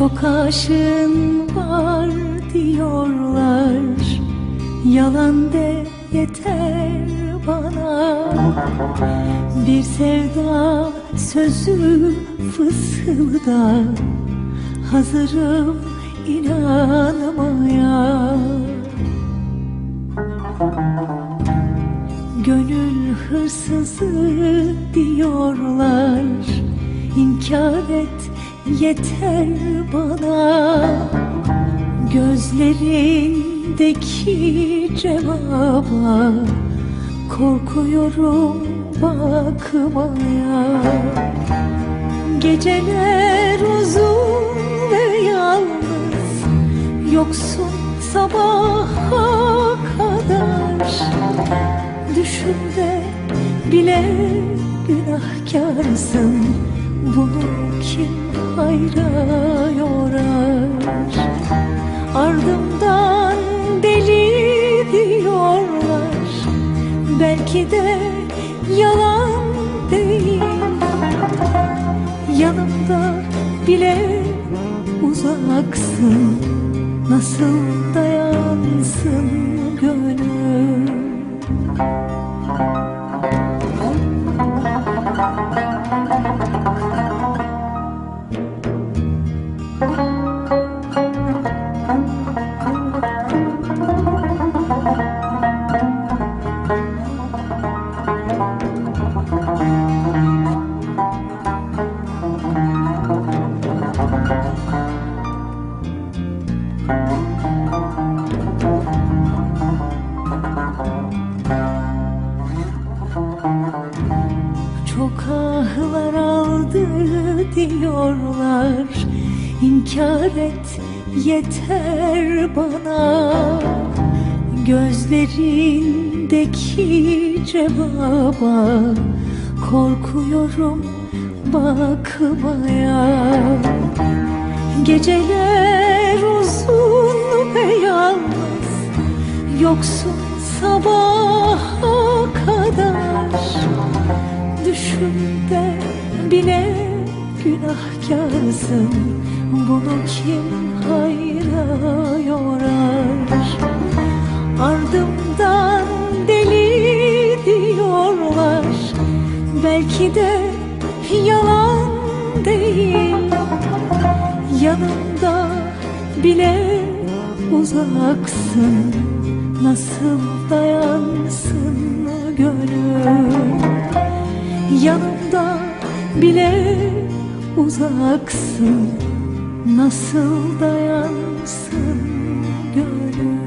aşığın var diyorlar. Yalan de yeter bana. Bir sevda sözü fısılda. Hazırım inanmaya. Gönül hırsızı diyorlar. İnkar et yeter bana Gözlerindeki cevaba. Korkuyorum bakmaya. Geceler uzun ve yalnız. Yoksun sabaha kadar. Düşünde bile günahkarsın Bunu kim hayra yorar Ardımdan deli diyorlar. Belki de yalan değil. Yanımda bile uzaksın. Nasıl dayansın diyorlar İnkar et yeter bana. Gözlerindeki cevaba Korkuyorum bakmaya. Geceler uzun ve yalnız Yoksun sabaha kadar. Düşümde bile günahkarsın. Bunu kim hayra yorar Ardımdan deli diyorlar. Belki de yalan değil. Yanımda bile uzaksın. Nasıl dayansın gönül? Yanımda bile uzaksın Nasıl dayansın gönlüm?